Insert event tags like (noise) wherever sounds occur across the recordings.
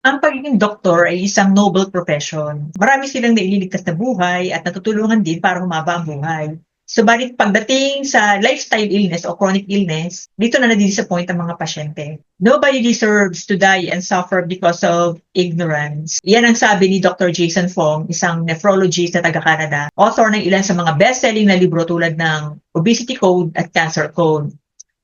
Ang pagiging doktor ay isang noble profession. Marami silang naililigtas na buhay at natutulungan din para humaba ang buhay. Subalit pagdating sa lifestyle illness o chronic illness, dito na nadidisappoint ang mga pasyente. Nobody deserves to die and suffer because of ignorance. Yan ang sabi ni Dr. Jason Fong, isang nephrologist na taga-Canada, author ng ilan sa mga best-selling na libro tulad ng Obesity Code at Cancer Code.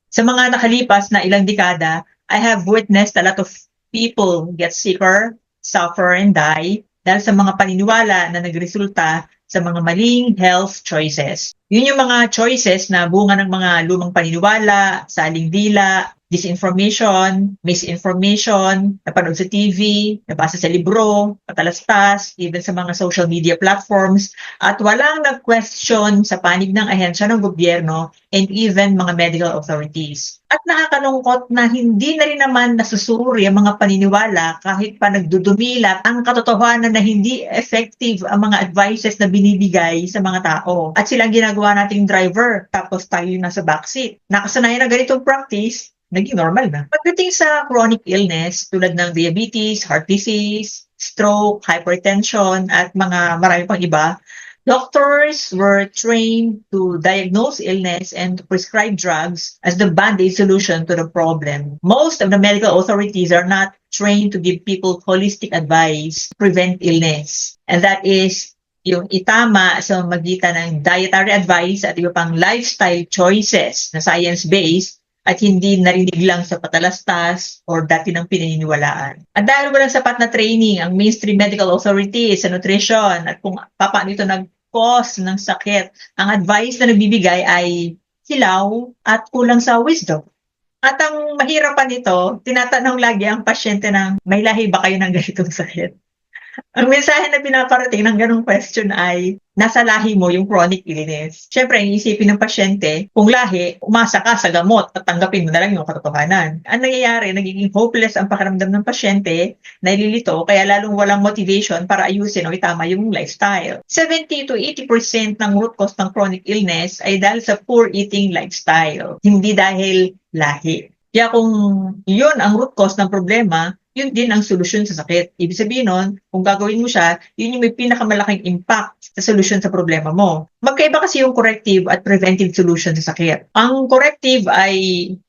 Sa mga nakalipas na ilang dekada, I have witnessed a lot of people get sicker, suffer, and die dahil sa mga paniniwala na nagresulta sa mga maling health choices. Yun yung mga choices na bunga ng mga lumang paniniwala, saling dila, disinformation, misinformation, napanood sa TV, nabasa sa libro, patalastas, even sa mga social media platforms, at walang nag-question sa panig ng ahensya ng gobyerno and even mga medical authorities. At nakakalungkot na hindi na rin naman nasusuri ang mga paniniwala kahit pa nagdudumilat ang katotohanan na hindi effective ang mga advices na binibigay sa mga tao. At silang ginagawa nating driver, tapos tayo yung nasa backseat. Nakasanayan na ganitong practice, naging normal na. Pagdating sa chronic illness tulad ng diabetes, heart disease, stroke, hypertension, at mga marami pang iba, doctors were trained to diagnose illness and to prescribe drugs as the band-aid solution to the problem. Most of the medical authorities are not trained to give people holistic advice to prevent illness. And that is yung itama sa magitan ng dietary advice at iba pang lifestyle choices na science-based at hindi narinig lang sa patalastas or dati ng pinaniniwalaan. At dahil walang sapat na training ang mainstream medical authorities sa nutrition at kung paano ito nag-cause ng sakit, ang advice na nagbibigay ay hilaw at kulang sa wisdom. At ang mahirapan nito, tinatanong lagi ang pasyente ng may lahi ba kayo ng ganitong sakit? Ang mensahe na pinaparating ng ganong question ay, nasa lahi mo yung chronic illness. Siyempre, ang isipin ng pasyente, kung lahi, umasa ka sa gamot at tanggapin mo na lang yung katotohanan. Ang nangyayari, nagiging hopeless ang pakiramdam ng pasyente, naililito, kaya lalong walang motivation para ayusin o itama yung lifestyle. 70 to 80% ng root cause ng chronic illness ay dahil sa poor eating lifestyle, hindi dahil lahi. Kaya kung yun ang root cause ng problema, yun din ang solusyon sa sakit. Ibig sabihin nun, kung gagawin mo siya, yun yung may pinakamalaking impact sa solusyon sa problema mo. Magkaiba kasi yung corrective at preventive solution sa sakit. Ang corrective ay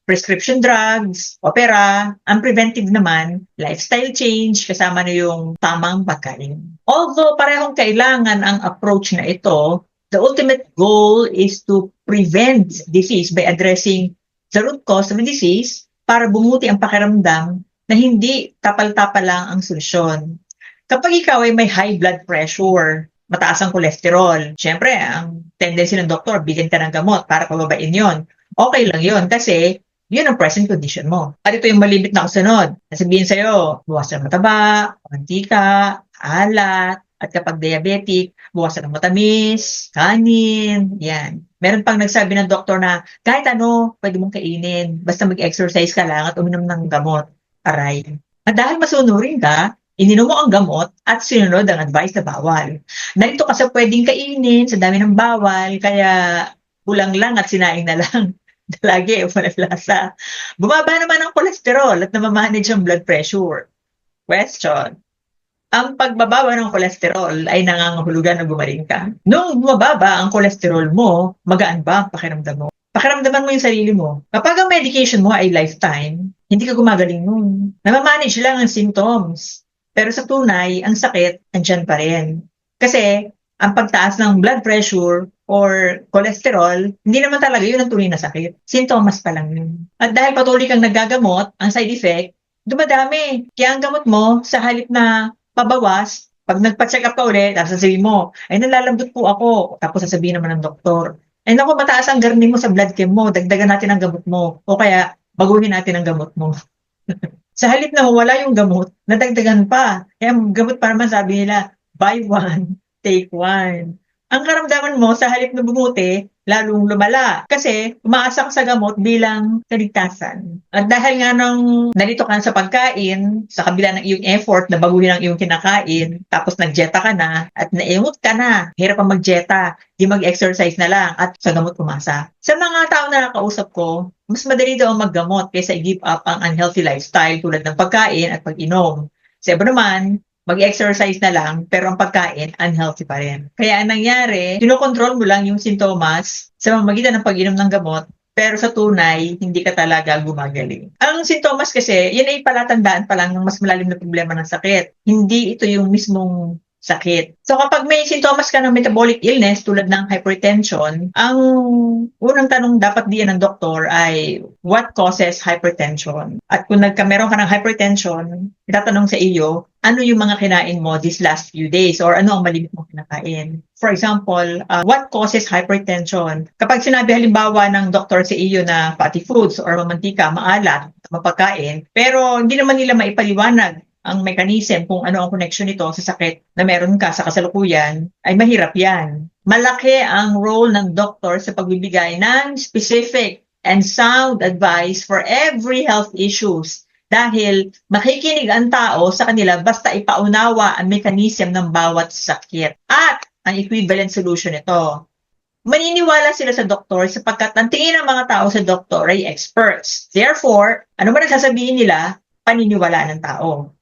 prescription drugs, opera. Ang preventive naman, lifestyle change, kasama na yung tamang pagkain. Although parehong kailangan ang approach na ito, the ultimate goal is to prevent disease by addressing the root cause of the disease para bumuti ang pakiramdam na hindi tapal-tapal lang ang solusyon. Kapag ikaw ay may high blood pressure, mataas ang kolesterol, syempre, ang tendency ng doktor, bigyan ka ng gamot para pababain yon. Okay lang yon kasi yun ang present condition mo. At ito yung malibit na kasunod. Nasabihin sa'yo, buwasan ng mataba, mantika, alat, at kapag diabetic, buwasan ng matamis, kanin, yan. Meron pang nagsabi ng doktor na kahit ano, pwede mong kainin, basta mag-exercise ka lang at uminom ng gamot aray. At dahil masunurin ka, ininom mo ang gamot at sinunod ang advice na bawal. Narito ka sa pwedeng kainin sa dami ng bawal, kaya kulang lang at sinaing na lang. (laughs) Lagi, walang lasa. Bumaba naman ang kolesterol at namamanage ang blood pressure. Question. Ang pagbababa ng kolesterol ay nangangahulugan na gumaling ka. Nung bumababa ang kolesterol mo, magaan ba ang pakiramdam mo? Pakiramdaman mo yung sarili mo. Kapag ang medication mo ay lifetime, hindi ka gumagaling nun. Namamanage lang ang symptoms. Pero sa tunay, ang sakit, andyan pa rin. Kasi, ang pagtaas ng blood pressure or cholesterol, hindi naman talaga yun ang tunay na sakit. Sintomas pa lang yun. At dahil patuloy kang nagagamot, ang side effect, dumadami. Kaya ang gamot mo, sa halip na pabawas, pag nagpa-check up ka ulit, tapos sasabihin mo, ay nalalambot po ako. Tapos sasabihin naman ng doktor, ay naku, mataas ang garni mo sa blood chem mo, dagdagan natin ang gamot mo. O kaya, baguhin natin ang gamot mo. (laughs) sa halip na wala yung gamot, nadagdagan pa. Kaya gamot para naman sabi nila, buy one, take one. Ang karamdaman mo sa halip na bumuti, lalong lumala. Kasi umaasa ka sa gamot bilang kaligtasan. At dahil nga nang nalito ka sa pagkain, sa kabila ng iyong effort na baguhin ang iyong kinakain, tapos nagjeta ka na, at naimot ka na, hirap ang magjeta, di mag-exercise na lang, at sa gamot pumasa. Sa mga tao na nakausap ko, mas madali daw maggamot kaysa i-give up ang unhealthy lifestyle tulad ng pagkain at pag-inom. Sa iba naman, mag-exercise na lang, pero ang pagkain, unhealthy pa rin. Kaya ang nangyari, kinokontrol mo lang yung sintomas sa pamamagitan ng pag-inom ng gamot, pero sa tunay, hindi ka talaga gumagaling. Ang sintomas kasi, yun ay palatandaan pa lang ng mas malalim na problema ng sakit. Hindi ito yung mismong sakit. So kapag may sintomas ka ng metabolic illness tulad ng hypertension, ang unang tanong dapat diyan ng doktor ay what causes hypertension? At kung nagkameron ka ng hypertension, itatanong sa iyo, ano yung mga kinain mo these last few days or ano ang malimit mong kinakain? For example, uh, what causes hypertension? Kapag sinabi halimbawa ng doktor sa iyo na fatty foods or mamantika, maalat, mapagkain, pero hindi naman nila maipaliwanag ang mechanism kung ano ang connection nito sa sakit na meron ka sa kasalukuyan, ay mahirap yan. Malaki ang role ng doktor sa pagbibigay ng specific and sound advice for every health issues dahil makikinig ang tao sa kanila basta ipaunawa ang mechanism ng bawat sakit at ang equivalent solution nito. Maniniwala sila sa doktor sapagkat ang tingin ng mga tao sa doktor ay experts. Therefore, ano man ang sasabihin nila, paniniwala ng tao.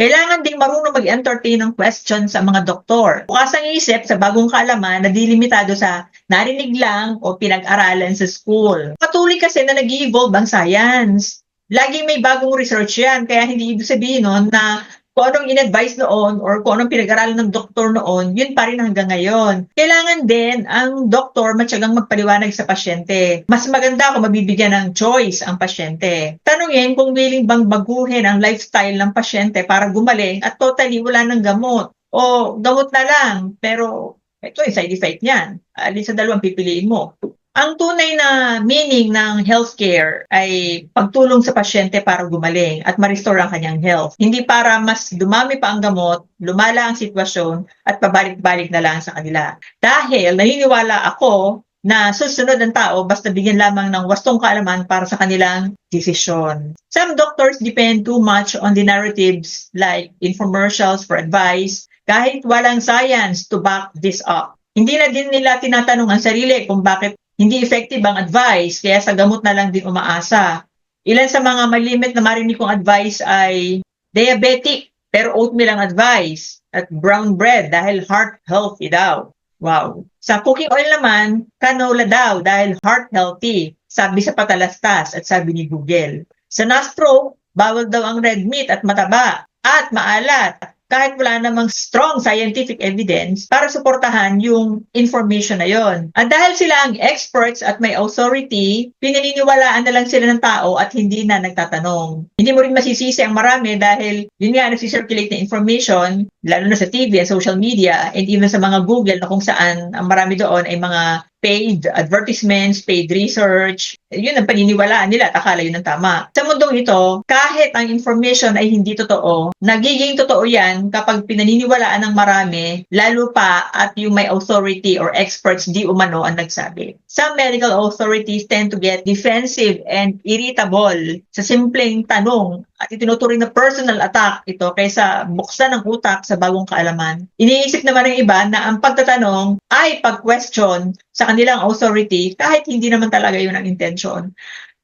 Kailangan ding marunong mag-entertain ng question sa mga doktor. Bukas ang isip sa bagong kaalaman na di limitado sa narinig lang o pinag-aralan sa school. Patuloy kasi na nag evolve ang science. Laging may bagong research yan, kaya hindi ibig sabihin nun na kung anong in-advise noon or kung anong pinag-aralan ng doktor noon, yun pa rin hanggang ngayon. Kailangan din ang doktor matyagang magpaliwanag sa pasyente. Mas maganda kung mabibigyan ng choice ang pasyente. Tanungin kung willing bang baguhin ang lifestyle ng pasyente para gumaling at totally wala ng gamot. O gamot na lang, pero ito yung side effect niyan. Alin sa dalawang pipiliin mo. Ang tunay na meaning ng healthcare ay pagtulong sa pasyente para gumaling at ma-restore ang kanyang health. Hindi para mas dumami pa ang gamot, lumala ang sitwasyon at pabalik-balik na lang sa kanila. Dahil naniniwala ako na susunod ang tao basta bigyan lamang ng wastong kaalaman para sa kanilang desisyon. Some doctors depend too much on the narratives like infomercials for advice kahit walang science to back this up. Hindi na din nila tinatanong ang sarili kung bakit hindi effective ang advice, kaya sa gamot na lang din umaasa. Ilan sa mga malimit na marinig kong advice ay diabetic, pero oatmeal ang advice, at brown bread dahil heart healthy daw. Wow. Sa cooking oil naman, canola daw dahil heart healthy, sabi sa patalastas at sabi ni Google. Sa nastro, bawal daw ang red meat at mataba at maalat kahit wala namang strong scientific evidence para suportahan yung information na yon. At dahil sila ang experts at may authority, pinaniniwalaan na lang sila ng tao at hindi na nagtatanong. Hindi mo rin masisisi ang marami dahil yun nga nagsisirculate na information, lalo na sa TV and social media, and even sa mga Google na kung saan ang marami doon ay mga paid advertisements, paid research, yun ang paniniwalaan nila at akala yun ang tama. Sa mundong ito, kahit ang information ay hindi totoo, nagiging totoo yan kapag pinaniniwalaan ng marami, lalo pa at yung may authority or experts di umano ang nagsabi. Some medical authorities tend to get defensive and irritable sa simpleng tanong at itinuturing na personal attack ito kaysa buksan ang utak sa bagong kaalaman. Iniisip naman ng iba na ang pagtatanong ay pag-question sa kanilang authority kahit hindi naman talaga yun ang intention.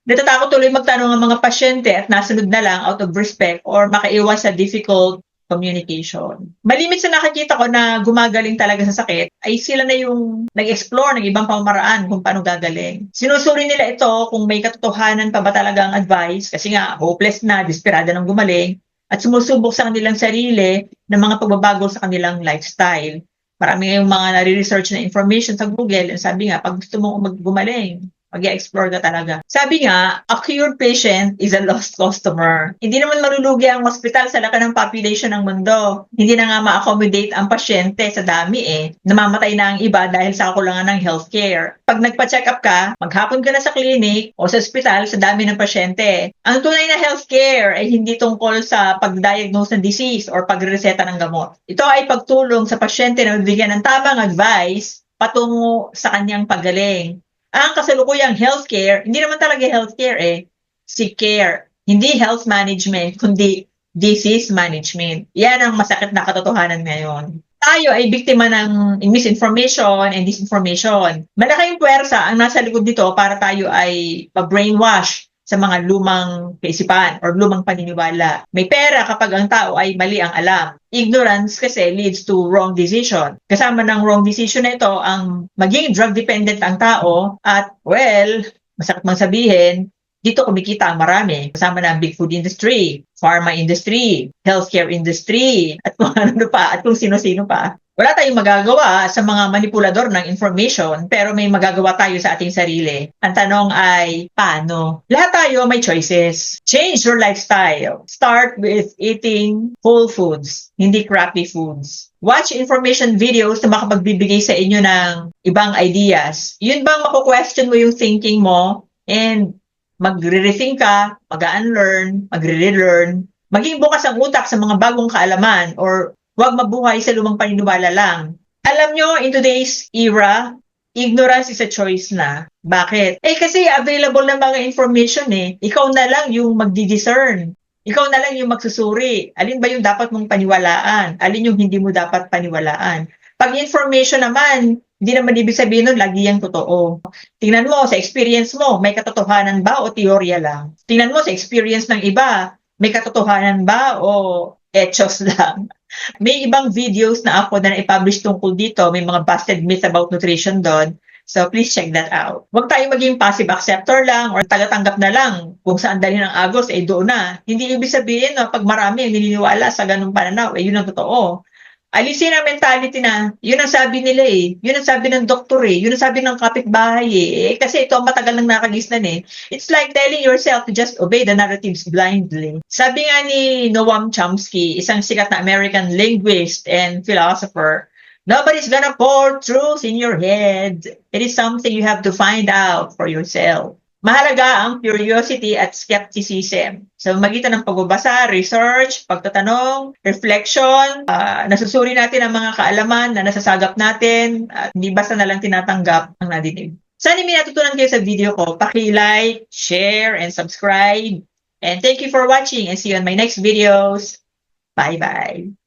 Natatakot tuloy magtanong ang mga pasyente at nasunod na lang out of respect or makaiwas sa difficult communication. Malimit sa nakakita ko na gumagaling talaga sa sakit ay sila na yung nag-explore ng ibang pamamaraan kung paano gagaling. Sinusuri nila ito kung may katotohanan pa ba talaga ang advice kasi nga hopeless na, desperada ng gumaling at sumusubok sa kanilang sarili ng mga pagbabago sa kanilang lifestyle. Marami ngayong mga nare-research na information sa Google. Sabi nga, pag gusto mo mag-gumaling, mag-explore ka talaga. Sabi nga, a cured patient is a lost customer. Hindi naman malulugi ang hospital sa laki ng population ng mundo. Hindi na nga ma-accommodate ang pasyente sa dami eh. Namamatay na ang iba dahil sa kakulangan ng healthcare. Pag nagpa-check up ka, maghapon ka na sa clinic o sa hospital sa dami ng pasyente. Ang tunay na healthcare ay hindi tungkol sa pag-diagnose ng disease or pagreseta ng gamot. Ito ay pagtulong sa pasyente na bigyan ng tamang advice patungo sa kanyang pagaling ang kasalukuyang healthcare, hindi naman talaga healthcare eh, si care. Hindi health management, kundi disease management. Yan ang masakit na katotohanan ngayon. Tayo ay biktima ng misinformation and disinformation. Malaking puwersa ang nasa likod nito para tayo ay pa-brainwash sa mga lumang kaisipan or lumang paniniwala. May pera kapag ang tao ay mali ang alam. Ignorance kasi leads to wrong decision. Kasama ng wrong decision na ito ang maging drug dependent ang tao at well, masakit mang sabihin, dito kumikita ang marami. Kasama na ang big food industry, pharma industry, healthcare industry, at kung (laughs) ano pa, at kung sino-sino pa. Wala tayong magagawa sa mga manipulador ng information, pero may magagawa tayo sa ating sarili. Ang tanong ay, paano? Lahat tayo may choices. Change your lifestyle. Start with eating whole foods, hindi crappy foods. Watch information videos na makapagbibigay sa inyo ng ibang ideas. Yun bang mako-question mo yung thinking mo and magre-rethink ka, mag-unlearn, magre-relearn, maging bukas ang utak sa mga bagong kaalaman or huwag mabuhay sa lumang paniniwala lang. Alam nyo, in today's era, ignorance is a choice na. Bakit? Eh kasi available na mga information eh. Ikaw na lang yung magdi-discern. Ikaw na lang yung magsusuri. Alin ba yung dapat mong paniwalaan? Alin yung hindi mo dapat paniwalaan? Pag information naman, hindi naman ibig sabihin nun lagi yung totoo. Tingnan mo sa experience mo, may katotohanan ba o teorya lang? Tingnan mo sa experience ng iba, may katotohanan ba o etos lang? May ibang videos na ako na na-publish tungkol dito. May mga busted myths about nutrition doon. So please check that out. Huwag tayong maging passive acceptor lang or tagatanggap na lang kung saan dali ng agos ay doon na. Hindi ibig sabihin na pag marami ang naniniwala sa ganung pananaw, eh yun ang totoo. Alisin ang mentality na, yun ang sabi nila eh. Yun ang sabi ng doktor eh. Yun ang sabi ng kapitbahay eh. eh kasi ito ang matagal nang nakagisnan eh. It's like telling yourself to just obey the narratives blindly. Sabi nga ni Noam Chomsky, isang sikat na American linguist and philosopher, Nobody's gonna pour truth in your head. It is something you have to find out for yourself. Mahalaga ang curiosity at skepticism. Sa magitan ng pagbabasa, research, pagtatanong, reflection, uh, nasusuri natin ang mga kaalaman na nasasagap natin at hindi basta na lang tinatanggap ang nadinig. Sana may natutunan kayo sa video ko. Paki-like, share, and subscribe. And thank you for watching and see you on my next videos. Bye-bye.